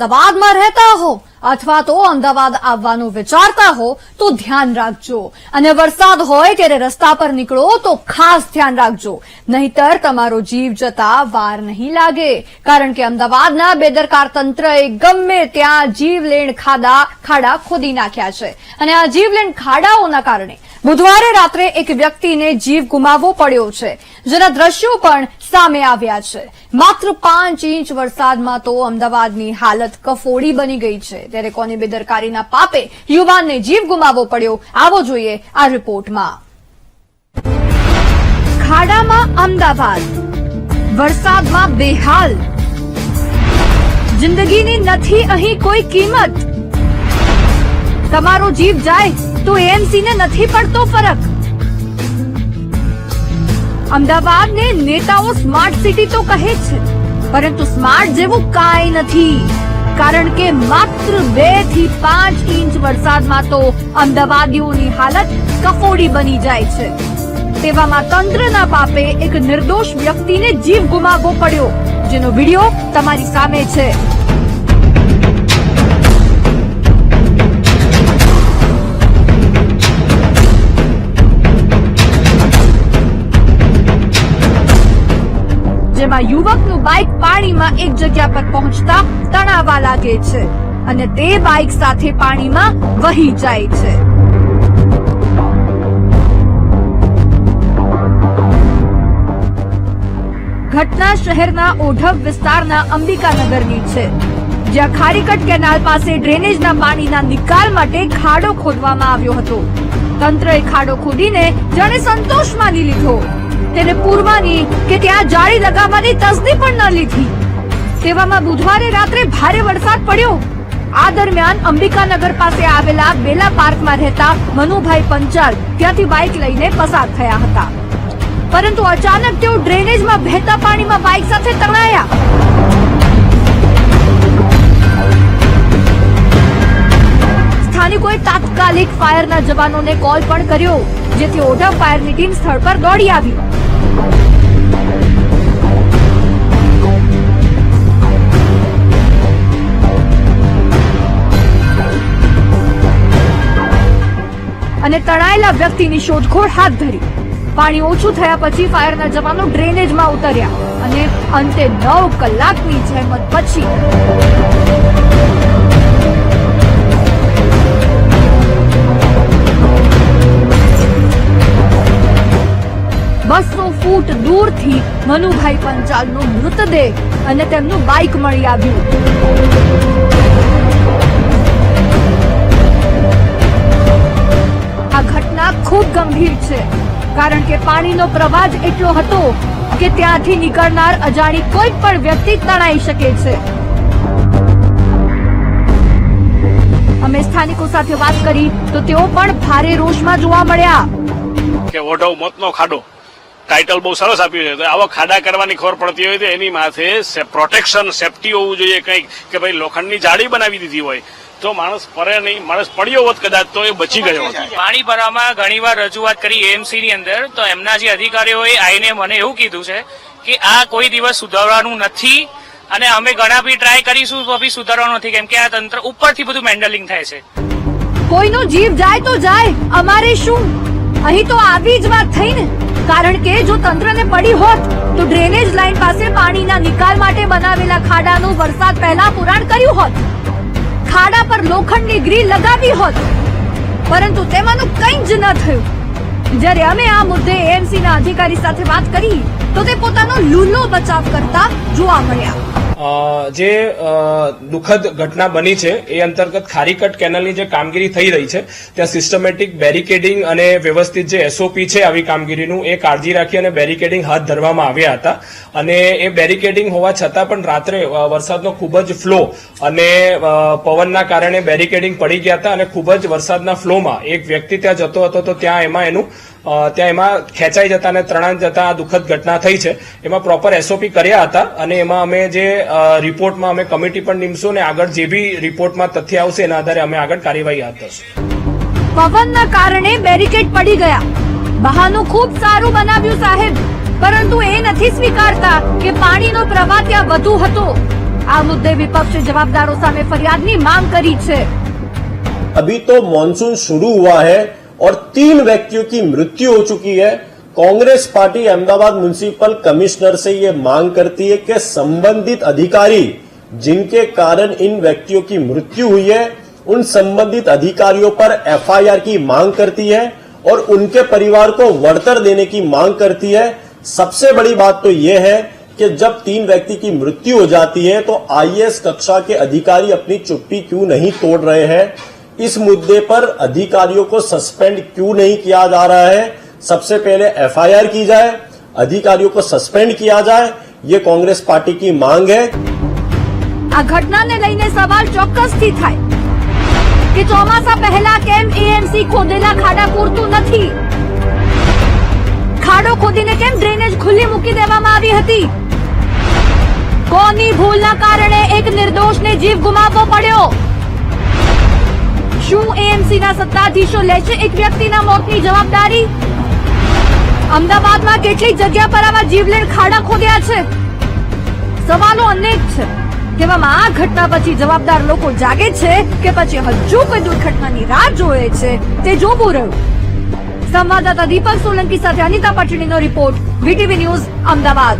અમદાવાદમાં રહેતા હો અથવા તો અમદાવાદ આવવાનું વિચારતા હો, તો ધ્યાન રાખજો. અને વરસાદ હોય ત્યારે રસ્તા પર નીકળો, તો ખાસ ધ્યાન રાખજો. નહીતર તમારો જીવ જતા વાર નહીં લાગે. કારણ કે અમદાવાદના બેદરકાર તંત્રએ ગમે ત્યાં જીવલેણ ખાડા ખાડા ખોદી નાખ્યા છે. અને આ જીવલેણ ખાડાઓના કારણે બુધવારે રાત્રે એક વ્યક્તિને જીવ ગુમાવવો પડ્યો છે. જેના દ્રશ્યો પણ સામે આવ્યા છે. માત્ર પાંચ ઇંચ વરસાદમાં તો અમદાવાદની હાલત કફોડી બની ગઈ છે. ત્યારે કોની બેદરકારીના પાપે યુવાનને જીવ ગુમાવવો પડ્યો, આવો જોઈએ આ રિપોર્ટમાં. ખાડામાં અમદાવાદ. વરસાદમાં બેહાલ. જિંદગીની નથી અહીં કોઈ કિંમત. તમારો જીવ જાય. તો એએમસી ને નથી પડતો ફરક. અમદાવાદને નેતાઓ સ્માર્ટ સિટી તો કહે છે, પરંતુ સ્માર્ટ જેવું કાંઈ નથી, કારણ કે માત્ર બેથી પાંચ ઇંચ વરસાદમાં તો અમદાવાદીઓની હાલત કફોડી બની જાય છે. તેવામાં તંત્રના પાપે એક નિર્દોષ વ્યક્તિને જીવ ગુમાવવો પડ્યો, જેનો વીડિયો તમારી સામે છે. જેમાં યુવકનું બાઇક પાણીમાં એક જગ્યા પર પહોંચતા તણાવા લાગે છે અને તે બાઇક સાથે પાણીમાં વહી જાય છે. ઘટના શહેરના ઓઢવ વિસ્તારના અંબિકાનગરની છે. જ્યાં ખારીકટ કેનાલ પાસે ડ્રેનેજના પાણીના નિકાલ માટે ખાડો ખોદવામાં આવ્યો હતો. તંત્રએ ખાડો ખોદીને જાણે સંતોષ માની લીધો. તેને પૂરવાની કે ત્યાં જાળી લગાવવાની તસદી પણ ન લીધી. તેવામાં બુધવારે રાત્રે ભારે વરસાદ પડ્યો. આ દરમિયાન અંબિકાનગર પાસે આવેલા બેલા પાર્કમાં રહેતા મનુભાઈ પંચાલ ત્યાંથી બાઇક લઈને પસાર થયા હતા. પરંતુ અચાનક તેઓ ડ્રેનેજમાં વહેતા પાણીમાં બાઇક સાથે તણાયા. સ્થાનિકોએ તાત્કાલિક ફાયરના જવાનોને કોલ પણ કર્યો, જેથી ઓઢવ ફાયરની ટીમ સ્થળ પર દોડી આવી. અને તણાયેલા વ્યક્તિની શોધખોળ હાથ ધરી. પાણી ઓછું થયા પછી ફાયરના જવાનો ડ્રેનેજમાં ઉતર્યા અને અંતે નવ કલાકની જહેમત પછી બસો ફૂટ દૂરથી મનુભાઈ પંચાલનો મૃતદેહ અને તેમનું બાઇક મળી આવ્યું. આ ઘટના ખૂબ ગંભીર છે, કારણ કે પાણીનો પ્રવાહ એટલો હતો કે ત્યાંથી નીકળનાર અજાણી કોઈ પણ વ્યક્તિ તણાઈ શકે છે. અમે સ્થાનિકો સાથે વાત કરી તો તેઓ પણ ભારે રોષમાં જોવા મળ્યા. કે ઓઢવ મોતનો ખાડો. ટાઇટલ બહુ સરસ આપ્યું છે. તો આવા ખાડા કરવાની ખબર પડતી હોય તો એની માથે પ્રોટેક્શન સેફટી હોવું જોઈએ કંઈક કે ભાઈ લોખંડની જાળી બનાવી દીધી હોય. તો માણસ પડે નહીં માણસ પડ્યો હોત કદાચ તો એ બચી ગયો પાણી ભરવામાં ઘણીવાર રજૂઆત કરી એએમસી ની અંદર તો એમના જે અધિકારીઓએ આવીને મને એવું કીધું છે કે આ કોઈ દિવસ સુધારવાનું નથી અને અમે ઘણા બી ટ્રાય કરીશું તો બી સુધારવાનું નથી. કેમ કે આ તંત્ર ઉપરથી બધું મેન્ડલિંગ થાય છે. કોઈનો જીવ જાય તો જાય. અમારે શું? અહીં તો આવી જ વાત થઈ ને. કારણ કે જો તંત્રને પડી હોત, તો ડ્રેનેજ લાઈન પાસે પાણીના નિકાલ માટે બનાવેલા ખાડાનું વરસાદ પહેલા પુરાણ કર્યું હોત. ખાડા પર લોખંડની ગ્રીલ લગાવી હોત. પરંતુ તેમાંનું કંઈ જ ન થયું. જ્યારે અમે આ મુદ્દે એએમસી ના અધિકારી સાથે વાત કરી, તો તે પોતાનો લૂલો બચાવ કરતા જોવા મળ્યા. જે દુઃખદ ઘટના બની છે, એ અંતર્ગત ખારીકટ કેનલની જે કામગીરી થઈ રહી છે, ત્યાં સિસ્ટમેટિક બેરિકેડિંગ અને વ્યવસ્થિત જે એસઓપી છે આવી કામગીરીનું, એ કાળજી રાખી અને બેરિકેડિંગ હાથ ધરવામાં આવ્યા હતા. અને એ બેરિકેડિંગ હોવા છતાં પણ રાત્રે વરસાદનો ખૂબ જ ફ્લો અને પવનના કારણે બેરિકેડિંગ પડી ગયા હતા અને ખૂબ જ વરસાદના ફ્લોમાં એક વ્યક્તિ ત્યાં જતો હતો તો ત્યાં એમાં એનું ત્યાં એમાં ખેંચાઈ જતા અને તણાઈ જતા દુઃખદ ઘટના થઈ છે. એમાં પ્રોપર એસઓપી કર્યા હતા અને એમાં અમે જે રિપોર્ટમાં અમે કમિટી પણ નીમશું અને આગળ જે બી રિપોર્ટમાં તથ્ય આવશે એના આધારે અમે આગળ કાર્યવાહી હાથ ધરશું. પવનના કારણે બેરિકેડ પડી ગયા. બહાનું ખૂબ સારું બનાવ્યું સાહેબ પરંતુ એ નથી સ્વીકારતા કે પાણીનો પ્રવાહ ત્યાં વધુ હતો. આ મુદ્દે વિપક્ષ જવાબદારો સામે ફરિયાદની માંગ કરી છે. અભી તો મોનસૂન શરૂ હુઆ હૈ. और तीन व्यक्तियों की मृत्यु हो चुकी है। Congress party Ahmedabad municipal commissioner से ये मांग करती है कि संबंधित अधिकारी जिनके कारण इन व्यक्तियों की मृत्यु हुई है, उन संबंधित अधिकारियों पर एफआईआर की मांग करती है और उनके परिवार को वर्तर देने की मांग करती है। सबसे बड़ी बात तो यह है कि जब तीन व्यक्ति की मृत्यु हो जाती है तो आईएएस कक्षा के अधिकारी अपनी चुप्पी क्यों नहीं तोड़ रहे हैं? इस मुद्दे पर अधिकारियों को सस्पेंड क्यों नहीं किया जा रहा है सबसे पहले एफआईआर की जाए अधिकारियों को सस्पेंड किया जाए ये कांग्रेस पार्टी की मांग है આ ઘટનાને લઈને સવાલ ચોક્કસથી થાય કે ચોમાસા પહેલા કેમ એએમસી ખોદેલા ખાડા પૂરતું નથી ખાડો ખોદીને કેમ ડ્રેનેજ ખુલ્લી મૂકી દેવામાં આવી હતી કોની ભૂલના કારણે એક નિર્દોષને જીવ ગુમાવવો પડ્યો શું એએમસી ના સત્તાધીશો લેશે એક વ્યક્તિના મોતની જવાબદારી? અમદાવાદમાં કેટલી જગ્યા પર આવા જીવલેણ ખાડા ખોદ્યા છે? સવાલો અનેક છે. તેવામાં આ ઘટના પછી જવાબદાર લોકો જાગે છે કે પછી હજુ કોઈ દુર્ઘટનાની રાહ જોવે છે તે જોવું રહ્યું. સંવાદદાતા દીપક સોલંકી સાથે અનિતા પટણીનો રિપોર્ટ, વીટીવી ન્યૂઝ, અમદાવાદ.